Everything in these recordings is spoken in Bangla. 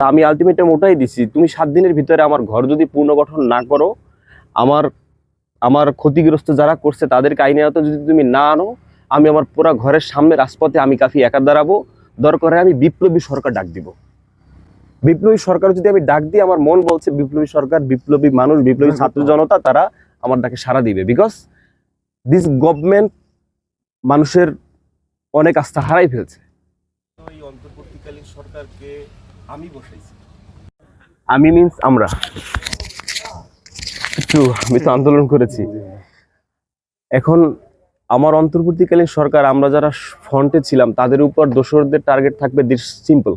তা আমি আলটিমেটাম ওটাই দিছি তুমি সাত দিনের ভিতরে আমার ঘর যদি পুনর্গঠন না করো আমার আমার ক্ষতিগ্রস্ত যারা করছে তাদেরকে আইনে আওতা যদি তুমি না আনো আমি আমার পুরা ঘরের সামনে রাজপথে আমি কাফি একা দাঁড়াবো দরকার আমি বিপ্লবী সরকার ডাক দিব। বিপ্লবী সরকার যদি আমি ডাক দিই আমার মন বলছে বিপ্লবী সরকার বিপ্লবী মানুষ বিপ্লবী ছাত্র জনতা তারা আমার ডাকে সাড়া দিবে। বিকজ দিস গভর্নমেন্ট মানুষের অনেক আস্থা হারাই ফেলছে। অন্তর্বর্তীকালীন সরকারকে আমি বসাইছি। আমি মিন্স আমরা। একটু, আমি তো আন্দোলন করেছি। এখন আমার অন্তর্বর্তীকালীন সরকার, আমরা যারা ফ্রন্টে ছিলাম, তাদের উপর দোসরদের টার্গেট থাকবে সিম্পল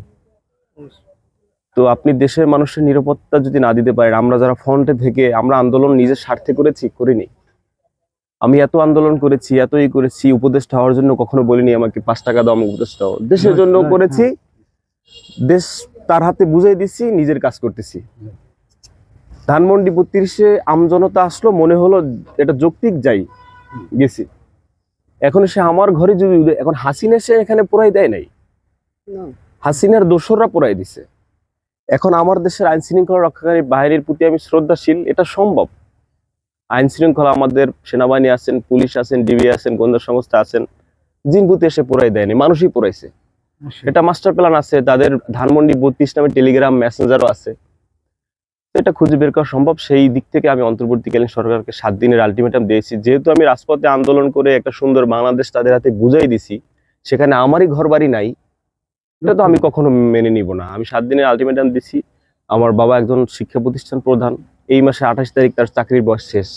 তো আপনি দেশের মানুষের নিরাপত্তা যদি না দিতে পারেন, আমরা যারা ফ্রন্টে থেকে, আমরা আন্দোলন নিজের স্বার্থে করেছি, করিনি। আমি এত আন্দোলন করেছি, এতই করেছি, উপদেষ্টা হওয়ার জন্য কখনো বলিনি আমাকে, পাঁচ টাকা দাও আমাকে উপদেষ্টা দেশের জন্য করেছি। দেশ তার হাতে বুঝাই দিচ্ছি নিজের কাজ করতেছি। ধানমন্ডি বত্রিশে আমজনতা আসলো মনে হলো এটা যৌক্তিক যাই গেছি। এখন সে আমার ঘরে যদি এখন হাসিনা সে এখানে পুরাই দেয় নাই। হাসিনার দোসররা পুরাই দিছে। এখন আমার দেশের আইন শৃঙ্খলা রক্ষাকারী বাহিনীর প্রতি আমি শ্রদ্ধাশীল এটা সম্ভব। আইন শৃঙ্খলা আমাদের সেনাবাহিনী আছেন পুলিশ আছেন ডিবি আছেন গোয়েন্দা সংস্থা আছেন জিনপুতে এসে পুরাই দেয়নি মানুষই পুরাইছে। এটা মাস্টার প্ল্যান আছে, তাদের ধানমন্ডি বত্রিশ নামে টেলিগ্রাম মেসেঞ্জারও আছে। এটা খুঁজে বের করা সম্ভব, সেই দিক থেকে আমি অন্তর্বর্তীকালীন সরকারকে সাত দিনের আলটিমেটাম দিয়েছি। যেহেতু আমি রাজপথে আন্দোলন করে একটা সুন্দর বাংলাদেশ তাদের হাতে বুঝাই দিছি, সেখানে আমারই ঘর বাড়ি নাই, এটা তো আমি কখনো মেনে নিব না। আমি সাত দিনের আলটিমেটাম দিছি, আমার বাবা একজন শিক্ষা প্রতিষ্ঠান প্রধান, এই মাসে আঠাশ তারিখ তার চাকরির বয়স শেষ।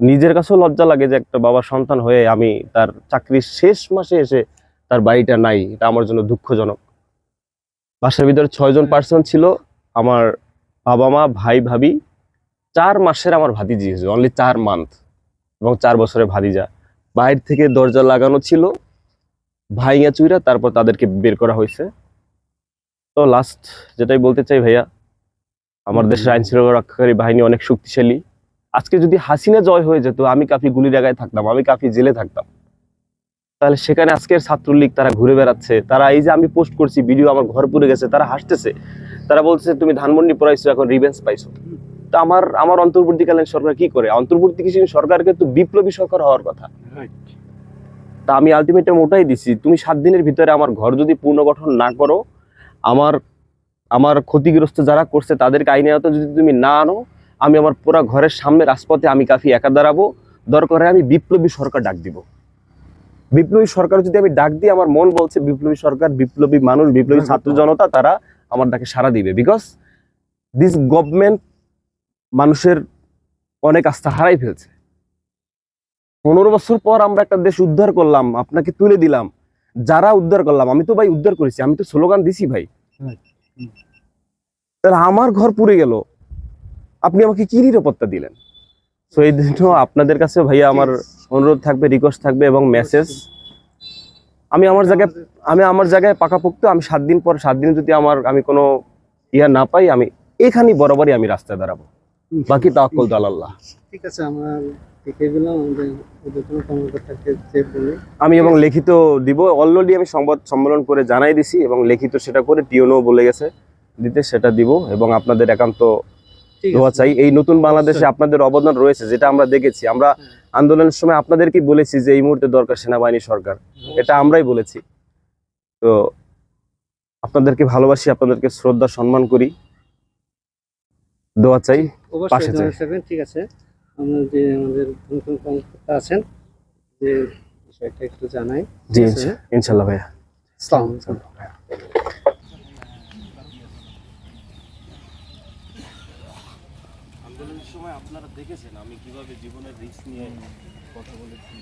নিজের কাছেও লজ্জা লাগে যে একটা বাবা সন্তান হয়ে আমি তার চাকরির শেষ মাসে এসে তার বাড়িটা নাই, এটা আমার জন্য দুঃখজনক। বাসার ভিতরে ছয়জন পার্সন ছিল, আমার বাবা মা, ভাই, ভাবি। চার মাসের আমার ভাতিজি হয়েছে অনলি চার মান্থ এবং চার বছরের ভাতিজা। বাইরে থেকে দরজা লাগানো ছিল ভাইয়া চুইরা তারপর তাদেরকে বের করা হয়েছে। তো লাস্ট যেটাই বলতে চাই ভাইয়া, আমার দেশের আইন শৃঙ্খলা রক্ষাকারী বাহিনী অনেক শক্তিশালী। আজকে যদি হাসিনা জয় হয়ে যেত, আমি কাফি গুলি জায়গায় থাকতাম, আমি কাফি জেলে থাকতাম। তাহলে সেখানে আজকের ছাত্রলীগ তারা ঘুরে বেড়াচ্ছে। তারা এই যে আমি পোস্ট করছি ভিডিও আমার ঘর পুড়ে গেছে তারা হাসতেছে। তারা বলছে তুমি ধানমন্ডি পড়াইছো এখন রিভেন্স পাইছো। তো আমার আমার অন্তর্বর্তীকালীন সরকার কি করে? অন্তর্বর্তীকালীন সরকারকে তো বিপ্লবী সরকার হওয়ার কথা। তা আমি আলটিমেটাম ওটাই দিছি তুমি সাত দিনের ভিতরে আমার ঘর যদি পুনর্গঠন না করো আমার আমার ক্ষতিগ্রস্ত যারা করছে তাদেরকে আইনে যদি তুমি না আনো আমি আমার পুরা ঘরের সামনে রাজপথে আমি কাফি একা দাঁড়াবো। দরকার আমি বিপ্লবী সরকার ডাক দিব। বিপ্লবী সরকার যদি আমি ডাক দিই আমার মন বলছে বিপ্লবী সরকার বিপ্লবী মানুষ বিপ্লবী ছাত্র জনতা তারা আমার ডাকে সাড়া দিবে। বিকজ দিস গভর্নমেন্ট মানুষের অনেক আস্থা হারাই ফেলছে। পনেরো বছর পর আমরা একটা দেশ উদ্ধার করলাম আপনাকে তুলে দিলাম। যারা উদ্ধার করলাম আমি তো ভাই উদ্ধার করেছি আমি তো স্লোগান দিছি ভাই। তাহলে আমার ঘর পুড়ে গেল। আপনি আমাকে কি নিরাপত্তা দিলেন? তো এই জন্য আপনাদের কাছে ভাইয়া আমার অনুরোধ থাকবে রিকোয়েস্ট থাকবে এবং মেসেজ আমি আমার জায়গায় আমি আমার জায়গায় পাকাপোক্ত আমি সাত দিন পর সাত দিন যদি আমার আমি কোনো ইয়া না পাই আমি এখানেই বরাবরই আমি রাস্তায় দাঁড়াবো। বাকি তাওয়াক্কুল তো আল্লাহ ঠিক আছে আমরা আমি এবং লিখিত দিব অলরেডি আমি সংবাদ সম্মেলন করে জানাই দিছি এবং লিখিত সেটা করে টিওনও বলে গেছে দিতে সেটা দিব এবং আপনাদের একান্ত দোয়া চাই। এই নতুন বাংলাদেশে আপনাদের অবদান রয়েছে যেটা আমরা দেখেছি। আমরা আন্দোলনের সময় আপনাদেরকে বলেছি যে এই মুহূর্তে দরকার সেনাবাহিনী সরকার। এটা আমরাই বলেছি। তো আপনাদেরকে ভালোবাসি আপনাদেরকে শ্রদ্ধা সম্মান করি। দোয়া চাই পাশে চাই। ঠিক আছে। আমরা যে আমাদের নতুন কর্মকর্তা আছেন যে বিষয়টা একটু জানাই জি ইনশাল্লাহ ভাইয়া। আসসালামু আলাইকুম। সময় আপনারা দেখেছেন আমি কীভাবে জীবনের রিস্ক নিয়ে কথা বলেছি।